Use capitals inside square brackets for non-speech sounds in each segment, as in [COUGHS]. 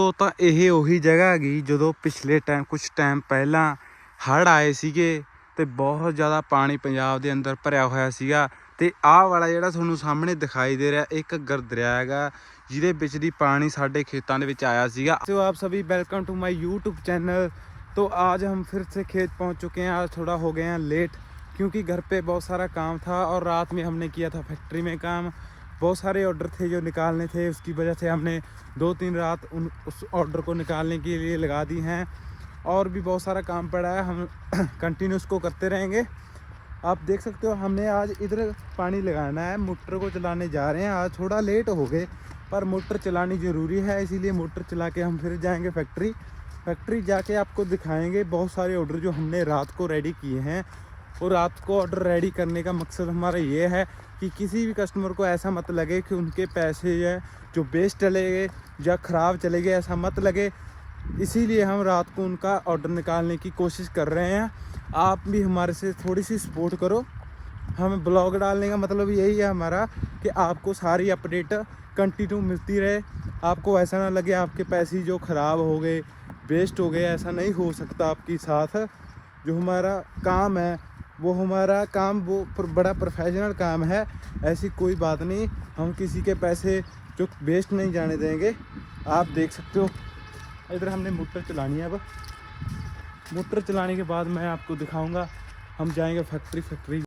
ਉਹ ਤਾਂ ਇਹ ਉਹੀ ਜਗ੍ਹਾ ਹੈਗੀ ਜਦੋਂ ਪਿਛਲੇ ਟਾਈਮ ਕੁਝ ਟਾਈਮ ਪਹਿਲਾਂ ਹੜ੍ਹ ਆਏ ਸੀਗੇ ਤੇ ਬਹੁਤ ਜ਼ਿਆਦਾ ਪਾਣੀ ਪੰਜਾਬ ਦੇ ਅੰਦਰ ਭਰਿਆ ਹੋਇਆ ਸੀਗਾ ਤੇ ਆਹ ਵਾਲਾ ਜਿਹੜਾ ਤੁਹਾਨੂੰ ਸਾਹਮਣੇ ਦਿਖਾਈ ਦੇ ਰਿਹਾ ਇੱਕ ਦਰਿਆ ਹੈਗਾ ਜਿਹਦੇ ਵਿੱਚ ਦੀ ਪਾਣੀ ਸਾਡੇ ਖੇਤਾਂ ਦੇ ਵਿੱਚ ਆਇਆ ਸੀਗਾ तो आप सभी welcome to my YouTube channel तो आज हम फिर से खेत पहुंच चुके हैं आज थोड़ा हो गए हैं लेट क्योंकि घर पे बहुत सारा काम था और रात में हमने किया था फैक्ट्री में काम बहुत सारे ऑर्डर थे जो निकालने थे, उसकी वजह से हमने दो तीन रात उन, उस ऑर्डर को निकालने के लिए लगा दी हैं। और भी बहुत सारा काम पड़ा है, हम [COUGHS] कंटिन्यू उसको करते रहेंगे। आप देख सकते हो, हमने आज इधर पानी लगाना है, मोटर को चलाने जा रहे हैं। आज थोड़ा लेट हो गए, पर मोटर चलानी ज़रूरी है, इसीलिए मोटर चला के हम फिर जाएँगे फैक्ट्री फैक्ट्री जाके आपको दिखाएँगे बहुत सारे ऑर्डर जो हमने रात को रेडी किए हैं। और रात को ऑर्डर रेडी करने का मकसद हमारा ये है कि किसी भी कस्टमर को ऐसा मत लगे कि उनके पैसे है, जो बेस्ट चले गए या ख़राब चले गए, ऐसा मत लगे। इसीलिए हम रात को उनका ऑर्डर निकालने की कोशिश कर रहे हैं। आप भी हमारे से थोड़ी सी सपोर्ट करो। हमें ब्लॉग डालने का मतलब यही है हमारा कि आपको सारी अपडेट कंटिन्यू मिलती रहे। आपको ऐसा ना लगे आपके पैसे जो ख़राब हो गए वेस्ट हो गए, ऐसा नहीं हो सकता आपके साथ। जो हमारा काम है वो हमारा काम, वो बड़ा प्रोफेशनल काम है, ऐसी कोई बात नहीं। हम किसी के पैसे जो वेस्ट नहीं जाने देंगे। आप देख सकते हो। इधर हमने मोटर चलानी है अब। मोटर चलाने के बाद मैं आपको दिखाऊँगा। हम जाएँगे फैक्ट्री फैक्ट्री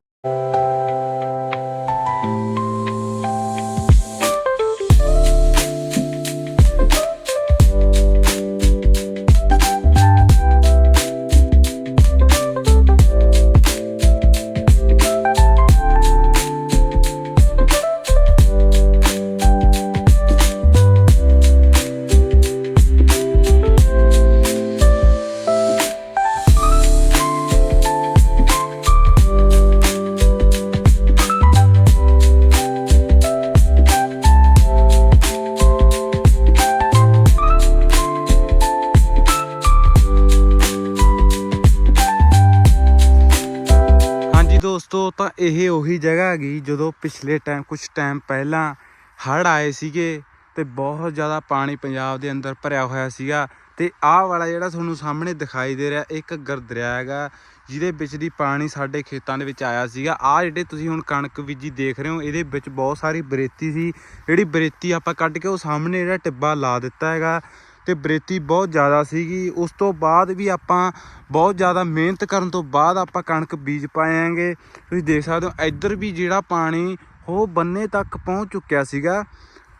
ਦੋਸਤੋ, ਤਾਂ ਇਹ ਉਹੀ ਜਗ੍ਹਾ ਹੈਗੀ ਜਦੋਂ ਪਿਛਲੇ ਟਾਈਮ ਕੁਝ ਟਾਈਮ ਪਹਿਲਾਂ ਹੜ੍ਹ ਆਏ ਸੀਗੇ ਤੇ ਬਹੁਤ ਜ਼ਿਆਦਾ ਪਾਣੀ ਪੰਜਾਬ ਦੇ ਅੰਦਰ ਭਰਿਆ ਹੋਇਆ ਸੀਗਾ ਤੇ ਆਹ ਵਾਲਾ ਜਿਹੜਾ ਤੁਹਾਨੂੰ ਸਾਹਮਣੇ ਦਿਖਾਈ ਦੇ ਰਿਹਾ, ਇੱਕ ਦਰਿਆ ਹੈਗਾ ਜਿਹਦੇ ਵਿੱਚ ਦੀ ਪਾਣੀ ਸਾਡੇ ਖੇਤਾਂ ਦੇ ਵਿੱਚ ਆਇਆ ਸੀਗਾ। ਆਹ ਜਿਹੜੇ ਤੁਸੀਂ ਹੁਣ ਕਣਕ ਬੀਜੀ ਦੇਖ ਰਹੇ ਹੋ, ਇਹਦੇ ਵਿੱਚ ਬਹੁਤ ਸਾਰੀ ਬਰੇਤੀ ਸੀ। ਜਿਹੜੀ ਬਰੇਤੀ ਆਪਾਂ ਕੱਢ ਕੇ ਉਹ ਸਾਹਮਣੇ ਜਿਹੜਾ ਟਿੱਬਾ ਲਾ ਦਿੱਤਾ ਹੈਗਾ। ਤੇ ਬਰੇਤੀ ਬਹੁਤ ਜ਼ਿਆਦਾ ਸੀਗੀ। ਉਸ ਤੋਂ ਬਾਅਦ ਵੀ ਆਪਾਂ ਬਹੁਤ ਜ਼ਿਆਦਾ ਮਿਹਨਤ ਕਰਨ ਤੋਂ ਬਾਅਦ ਆਪਾਂ ਕਣਕ ਬੀਜ ਪਾਏਾਂਗੇ। ਤੁਸੀਂ ਦੇਖ ਸਕਦੇ ਹੋ, ਇੱਧਰ ਵੀ ਜਿਹੜਾ ਪਾਣੀ ਉਹ ਬੰਨੇ ਤੱਕ ਪਹੁੰਚ ਚੁੱਕਿਆ ਸੀਗਾ।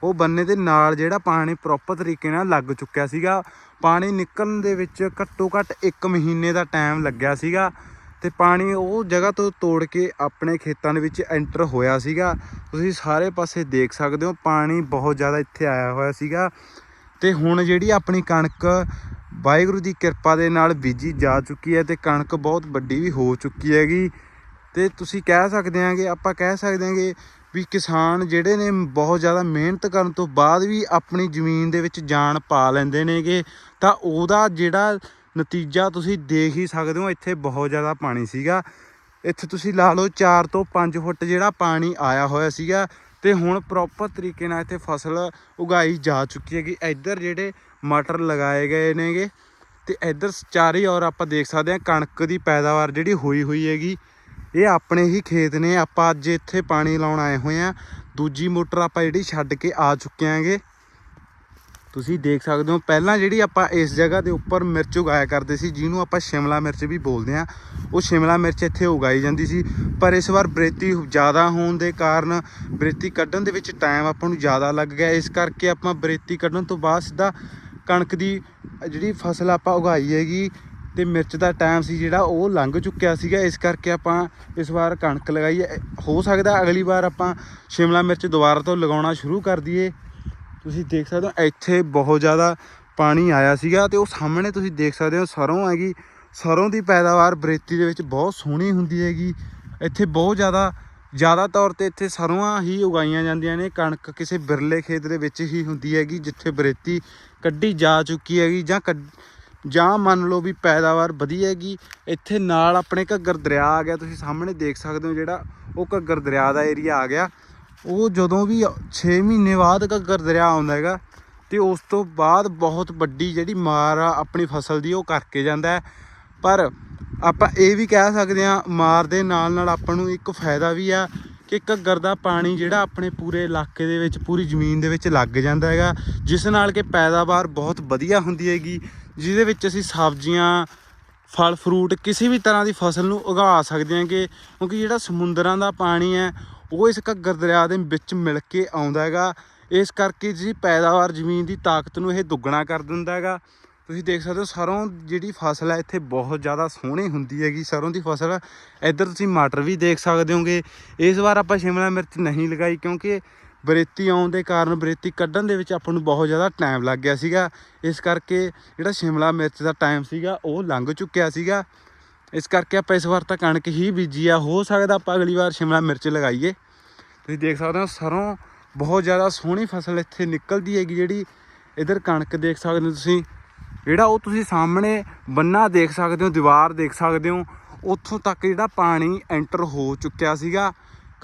ਉਹ ਬੰਨੇ ਦੇ ਨਾਲ ਜਿਹੜਾ ਪਾਣੀ ਪ੍ਰੋਪਰ ਤਰੀਕੇ ਨਾਲ ਲੱਗ ਚੁੱਕਿਆ ਸੀਗਾ। ਪਾਣੀ ਨਿਕਲਣ ਦੇ ਵਿੱਚ ਘੱਟੋ ਘੱਟ 1 ਮਹੀਨੇ ਦਾ ਟਾਈਮ ਲੱਗਿਆ ਸੀਗਾ ਤੇ ਪਾਣੀ ਉਹ ਜਗ੍ਹਾ ਤੋਂ ਤੋੜ ਕੇ ਆਪਣੇ ਖੇਤਾਂ ਦੇ ਵਿੱਚ ਐਂਟਰ ਹੋਇਆ ਸੀਗਾ। ਤੁਸੀਂ ਸਾਰੇ ਪਾਸੇ ਦੇਖ ਸਕਦੇ ਹੋ, ਪਾਣੀ ਬਹੁਤ ਜ਼ਿਆਦਾ ਇੱਥੇ ਆਇਆ ਹੋਇਆ ਸੀਗਾ। ਤੇ ਹੁਣ ਜਿਹੜੀ ਆਪਣੀ ਕਣਕ ਵਾਹਿਗੁਰੂ ਦੀ ਕਿਰਪਾ ਦੇ ਨਾਲ ਬੀਜੀ ਜਾ ਚੁੱਕੀ ਹੈ ਤੇ ਕਣਕ ਬਹੁਤ ਵੱਡੀ ਵੀ ਹੋ ਚੁੱਕੀ ਹੈਗੀ। ਤੇ ਤੁਸੀਂ ਕਹਿ ਸਕਦੇ ਆਂਗੇ ਆਪਾਂ ਕਹਿ ਸਕਦੇ ਆਂਗੇ ਵੀ ਕਿਸਾਨ ਜਿਹੜੇ ਨੇ ਬਹੁਤ ਜ਼ਿਆਦਾ ਮਿਹਨਤ ਕਰਨ ਤੋਂ ਬਾਅਦ ਵੀ ਆਪਣੀ ਜ਼ਮੀਨ ਦੇ ਵਿੱਚ ਜਾਨ ਪਾ ਲੈਂਦੇ ਨੇਗੇ, ਤਾਂ ਉਹਦਾ ਜਿਹੜਾ ਨਤੀਜਾ ਤੁਸੀਂ ਦੇਖ ਹੀ ਸਕਦੇ ਹੋ, ਇੱਥੇ ਬਹੁਤ ਜ਼ਿਆਦਾ ਪਾਣੀ ਸੀਗਾ। ਇੱਥੇ ਤੁਸੀਂ ਲਾ ਲਓ 4 ਤੋਂ 5 ਫੁੱਟ ਜਿਹੜਾ ਪਾਣੀ ਆਇਆ ਹੋਇਆ ਸੀਗਾ ਤੇ ਹੁਣ ਪ੍ਰੋਪਰ ਤਰੀਕੇ ਨਾਲ ਇੱਥੇ ਫਸਲ ਉਗਾਈ ਜਾ ਚੁੱਕੀ ਹੈਗੀ। ਇੱਧਰ ਜਿਹੜੇ ਮਟਰ ਲਗਾਏ ਗਏ ਨੇਗੇ ਤੇ ਇੱਧਰ ਚਾਰੇ ਔਰ ਆਪਾਂ ਦੇਖ ਸਕਦੇ ਹਾਂ ਕਣਕ ਦੀ ਪੈਦਾਵਾਰ ਜਿਹੜੀ ਹੋਈ ਹੋਈ ਹੈਗੀ। ਇਹ ਆਪਣੇ ਹੀ ਖੇਤ ਨੇ, ਆਪਾਂ ਅੱਜ ਇੱਥੇ ਪਾਣੀ ਲਾਉਣ ਆਏ ਹੋਏ ਆ ਦੂਜੀ ਮੋਟਰ ਆਪਾਂ ਜਿਹੜੀ ਛੱਡ ਕੇ ਆ ਚੁੱਕੇ ਆਂਗੇ ਤੁਸੀਂ ਦੇਖ ਸਕਦੇ ਹੋ, ਪਹਿਲਾਂ ਜਿਹੜੀ ਆਪਾਂ ਇਸ ਜਗ੍ਹਾ ਦੇ ਉੱਪਰ ਮਿਰਚ ਉਗਾਇਆ ਕਰਦੇ ਸੀ, ਜਿਹਨੂੰ ਆਪਾਂ ਸ਼ਿਮਲਾ ਮਿਰਚ ਵੀ ਬੋਲਦੇ ਆ ਉਹ ਸ਼ਿਮਲਾ ਮਿਰਚ ਇੱਥੇ ਉਗਾਈ ਜਾਂਦੀ ਸੀ। ਪਰ ਇਸ ਵਾਰ ਬਰੇਤੀ ਜ਼ਿਆਦਾ ਹੋਣ ਦੇ ਕਾਰਨ ਬਰੇਤੀ ਕੱਢਣ ਦੇ ਵਿੱਚ ਟਾਈਮ ਆਪਾਂ ਨੂੰ ਜ਼ਿਆਦਾ ਲੱਗ ਗਿਆ। ਇਸ ਕਰਕੇ ਆਪਾਂ ਬਰੇਤੀ ਕੱਢਣ ਤੋਂ ਬਾਅਦ ਸਿੱਧਾ ਕਣਕ ਦੀ ਜਿਹੜੀ ਫਸਲ ਆਪਾਂ ਉਗਾਈ ਹੈਗੀ ਤੇ ਮਿਰਚ ਦਾ ਟਾਈਮ ਸੀ ਜਿਹੜਾ, ਉਹ ਲੰਘ ਚੁੱਕਿਆ ਸੀਗਾ। ਇਸ ਕਰਕੇ ਆਪਾਂ ਇਸ ਵਾਰ ਕਣਕ ਲਗਾਈ ਹੋ ਸਕਦਾ ਅਗਲੀ ਵਾਰ ਆਪਾਂ ਸ਼ਿਮਲਾ ਮਿਰਚ ਦੁਬਾਰਾ ਤੋਂ ਲਗਾਉਣਾ ਸ਼ੁਰੂ ਕਰ ਦਈਏ। ਤੁਸੀਂ ਦੇਖ ਸਕਦੇ ਹੋ, ਇੱਥੇ ਬਹੁਤ ਜ਼ਿਆਦਾ ਪਾਣੀ ਆਇਆ ਸੀਗਾ ਤੇ ਉਹ ਸਾਹਮਣੇ ਤੁਸੀਂ ਦੇਖ ਸਕਦੇ ਹੋ ਸਰੋਂ ਹੈਗੀ। ਸਰੋਂ ਦੀ ਪੈਦਾਵਾਰ ਬਰੇਤੀ ਦੇ ਵਿੱਚ ਬਹੁਤ ਸੋਹਣੀ ਹੁੰਦੀ ਹੈਗੀ। ਇੱਥੇ ਬਹੁਤ ਜ਼ਿਆਦਾ ਜ਼ਿਆਦਾ ਤੌਰ ਤੇ ਇੱਥੇ ਸਰੋਆਂ ਹੀ ਉਗਾਈਆਂ ਜਾਂਦੀਆਂ ਨੇ, ਕਣਕ ਕਿਸੇ ਬਿਰਲੇ ਖੇਤ ਦੇ ਵਿੱਚ ਹੀ ਹੁੰਦੀ ਹੈਗੀ, ਜਿੱਥੇ ਬਰੇਤੀ ਕੱਢੀ ਜਾ ਚੁੱਕੀ ਹੈਗੀ ਜਾਂ ਕੱਢ- ਜਾਂ ਮੰਨ ਲਓ ਵੀ ਪੈਦਾਵਾਰ ਵਧੀਆ ਹੈਗੀ। ਇੱਥੇ ਨਾਲ ਆਪਣੇ ਘੱਗਰ ਦਰਿਆ ਆ ਗਿਆ, ਤੁਸੀਂ ਸਾਹਮਣੇ ਦੇਖ ਸਕਦੇ ਹੋ ਜਿਹੜਾ ਉਹ ਘੱਗਰ ਦਰਿਆ ਦਾ ਏਰੀਆ ਆ ਗਿਆ। ਉਹ ਜਦੋਂ ਵੀ 6 ਮਹੀਨੇ ਬਾਅਦ ਘੱਗਰ ਦਰਿਆ ਆਉਂਦਾ ਹੈਗਾ, ਤੇ ਉਸ ਤੋਂ ਬਾਅਦ ਬਹੁਤ ਵੱਡੀ ਜਿਹੜੀ ਮਾਰ ਆ ਆਪਣੀ ਫਸਲ ਦੀ, ਉਹ ਕਰਕੇ ਜਾਂਦਾ ਪਰ ਆਪਾਂ ਇਹ ਵੀ ਕਹਿ ਸਕਦੇ ਹਾਂ, ਮਾਰ ਦੇ ਨਾਲ ਨਾਲ ਆਪਾਂ ਨੂੰ ਇੱਕ ਫਾਇਦਾ ਵੀ ਆ ਕਿ ਘੱਗਰ ਦਾ ਪਾਣੀ ਜਿਹੜਾ ਆਪਣੇ ਪੂਰੇ ਇਲਾਕੇ ਦੇ ਵਿੱਚ, ਪੂਰੀ ਜ਼ਮੀਨ ਦੇ ਵਿੱਚ ਲੱਗ ਜਾਂਦਾ ਹੈਗਾ, ਜਿਸ ਨਾਲ ਕਿ ਪੈਦਾਵਾਰ ਬਹੁਤ ਵਧੀਆ ਹੁੰਦੀ ਹੈਗੀ, ਜਿਹਦੇ ਵਿੱਚ ਅਸੀਂ ਸਬਜ਼ੀਆਂ ਫਲ ਫਰੂਟ ਕਿਸੇ ਵੀ ਤਰ੍ਹਾਂ ਦੀ ਫਸਲ ਨੂੰ ਉਗਾ ਸਕਦੇ ਹਾਂਗੇ, ਕਿਉਂਕਿ ਜਿਹੜਾ ਸਮੁੰਦਰਾਂ ਦਾ ਪਾਣੀ ਹੈ ਉਹ ਇਸ ਘੱਗਰ ਦਰਿਆ ਦੇ ਵਿੱਚ ਮਿਲ ਕੇ ਆਉਂਦਾ ਹੈਗਾ। ਇਸ ਕਰਕੇ ਜੀ ਪੈਦਾਵਾਰ ਜ਼ਮੀਨ ਦੀ ਤਾਕਤ ਨੂੰ ਇਹ ਦੁੱਗਣਾ ਕਰ ਦਿੰਦਾ ਹੈਗਾ। ਤੁਸੀਂ ਦੇਖ ਸਕਦੇ ਹੋ ਸਰੋਂ ਜਿਹੜੀ ਫਸਲ ਹੈ, ਇੱਥੇ ਬਹੁਤ ਜ਼ਿਆਦਾ ਸੋਹਣੀ ਹੁੰਦੀ ਹੈਗੀ ਸਰੋਂ ਦੀ ਫਸਲ। ਇੱਧਰ ਤੁਸੀਂ ਮਟਰ ਵੀ ਦੇਖ ਸਕਦੇ ਹੋਗੇ। ਇਸ ਵਾਰ ਆਪਾਂ ਸ਼ਿਮਲਾ ਮਿਰਚ ਨਹੀਂ ਲਗਾਈ ਕਿਉਂਕਿ ਬਰੇਤੀ ਆਉਣ ਦੇ ਕਾਰਨ ਬਰੇਤੀ ਕੱਢਣ ਦੇ ਵਿੱਚ ਆਪਾਂ ਨੂੰ ਬਹੁਤ ਜ਼ਿਆਦਾ ਟਾਈਮ ਲੱਗ ਗਿਆ ਸੀਗਾ। ਇਸ ਕਰਕੇ ਜਿਹੜਾ ਸ਼ਿਮਲਾ ਮਿਰਚ ਦਾ ਟਾਈਮ ਸੀਗਾ, ਉਹ ਲੰਘ ਚੁੱਕਿਆ ਸੀਗਾ। ਇਸ ਕਰਕੇ ਆਪਾਂ ਇਸ ਵਾਰ ਤਾਂ ਕਣਕ ਹੀ ਬੀਜੀ ਆ। ਹੋ ਸਕਦਾ ਆਪਾਂ ਅਗਲੀ ਵਾਰ ਸ਼ਿਮਲਾ ਮਿਰਚ ਲਗਾਈਏ। ਤੁਸੀਂ ਦੇਖ ਸਕਦੇ ਹੋ ਸਰੋਂ ਬਹੁਤ ਜ਼ਿਆਦਾ ਸੋਹਣੀ ਫਸਲ ਇੱਥੇ ਨਿਕਲਦੀ ਹੈਗੀ ਜਿਹੜੀ ਇਧਰ ਕਣਕ ਦੇਖ ਸਕਦੇ ਹੋ ਤੁਸੀਂ। ਜਿਹੜਾ ਉਹ ਤੁਸੀਂ ਸਾਹਮਣੇ ਬੰਨਾ ਦੇਖ ਸਕਦੇ ਹੋ, ਦੀਵਾਰ ਦੇਖ ਸਕਦੇ ਹੋ, ਉੱਥੋਂ ਤੱਕ ਜਿਹੜਾ ਪਾਣੀ ਐਂਟਰ ਹੋ ਚੁੱਕਿਆ ਸੀਗਾ।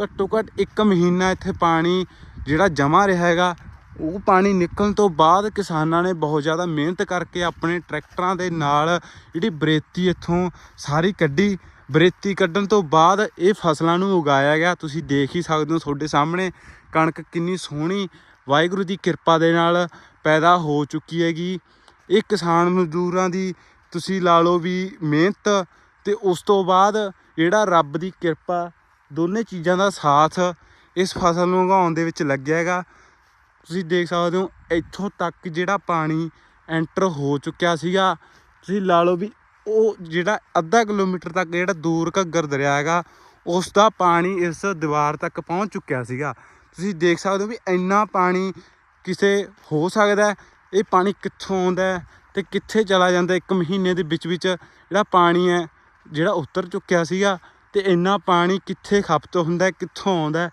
ਘੱਟੋ ਘੱਟ 1 ਮਹੀਨਾ ਇੱਥੇ ਪਾਣੀ ਜਿਹੜਾ ਜਮਾ ਰਿਹਾ ਹੈਗਾ। ਉਹ ਪਾਣੀ ਨਿਕਲਣ ਤੋਂ ਬਾਅਦ ਕਿਸਾਨਾਂ ਨੇ ਬਹੁਤ ਜ਼ਿਆਦਾ ਮਿਹਨਤ ਕਰਕੇ ਆਪਣੇ ਟਰੈਕਟਰਾਂ ਦੇ ਨਾਲ ਜਿਹੜੀ ਬਰੇਤੀ ਇੱਥੋਂ ਸਾਰੀ ਕੱਢੀ। ਬਰੇਤੀ ਕੱਢਣ ਤੋਂ ਬਾਅਦ ਇਹ ਫਸਲਾਂ ਨੂੰ ਉਗਾਇਆ ਗਿਆ। ਤੁਸੀਂ ਦੇਖ ਹੀ ਸਕਦੇ ਹੋ ਤੁਹਾਡੇ ਸਾਹਮਣੇ ਕਣਕ ਕਿੰਨੀ ਸੋਹਣੀ, ਵਾਹਿਗੁਰੂ ਦੀ ਕਿਰਪਾ ਦੇ ਨਾਲ ਪੈਦਾ ਹੋ ਚੁੱਕੀ ਹੈਗੀ। ਇਹ ਕਿਸਾਨ ਮਜ਼ਦੂਰਾਂ ਦੀ ਤੁਸੀਂ ਲਾ ਲਓ ਵੀ ਮਿਹਨਤ ਤੇ ਉਸ ਤੋਂ ਬਾਅਦ ਜਿਹੜਾ ਰੱਬ ਦੀ ਕਿਰਪਾ ਦੋਨੇ ਚੀਜ਼ਾਂ ਦਾ ਸਾਥ ਇਸ ਫਸਲ ਨੂੰ ਉਗਾਉਣ ਦੇ ਵਿੱਚ ਲੱਗਿਆ ਹੈਗਾ। ਤੁਸੀਂ ਦੇਖ ਸਕਦੇ ਹੋ, ਇੱਥੋਂ ਤੱਕ ਜਿਹੜਾ ਪਾਣੀ ਐਂਟਰ ਹੋ ਚੁੱਕਿਆ ਸੀਗਾ, ਤੁਸੀਂ ਲਾ ਲਓ ਵੀ ਉਹ ਜਿਹੜਾ ਅੱਧਾ ਕਿਲੋਮੀਟਰ ਤੱਕ ਜਿਹੜਾ ਦੂਰ ਘੱਗਰ ਦਰਿਆ ਹੈਗਾ ਉਸ ਦਾ ਪਾਣੀ ਇਸ ਦੀਵਾਰ ਤੱਕ ਪਹੁੰਚ ਚੁੱਕਿਆ ਸੀਗਾ। ਤੁਸੀਂ ਦੇਖ ਸਕਦੇ ਹੋ ਵੀ ਇੰਨਾ ਪਾਣੀ ਕਿਸੇ ਹੋ ਸਕਦਾ ਇਹ ਪਾਣੀ ਕਿੱਥੋਂ ਆਉਂਦਾ ਹੈ ਤੇ ਕਿੱਥੇ ਚਲਾ ਜਾਂਦਾ ਇੱਕ ਮਹੀਨੇ ਦੇ ਵਿੱਚ ਵਿੱਚ ਜਿਹੜਾ ਪਾਣੀ ਹੈ, ਜਿਹੜਾ ਉਤਰ ਚੁੱਕਿਆ ਸੀਗਾ ਤੇ ਇੰਨਾ ਪਾਣੀ ਕਿੱਥੇ ਖਪਤ ਹੁੰਦਾ ਕਿੱਥੋਂ ਆਉਂਦਾ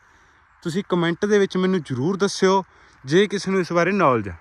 ਤੁਸੀਂ ਕਮੈਂਟ ਦੇ ਵਿੱਚ ਮੈਨੂੰ ਜ਼ਰੂਰ ਦੱਸਿਓ। ਜੇ ਕਿਸੇ ਨੂੰ ਇਸ ਬਾਰੇ ਨੌਲੇਜ ਹੈ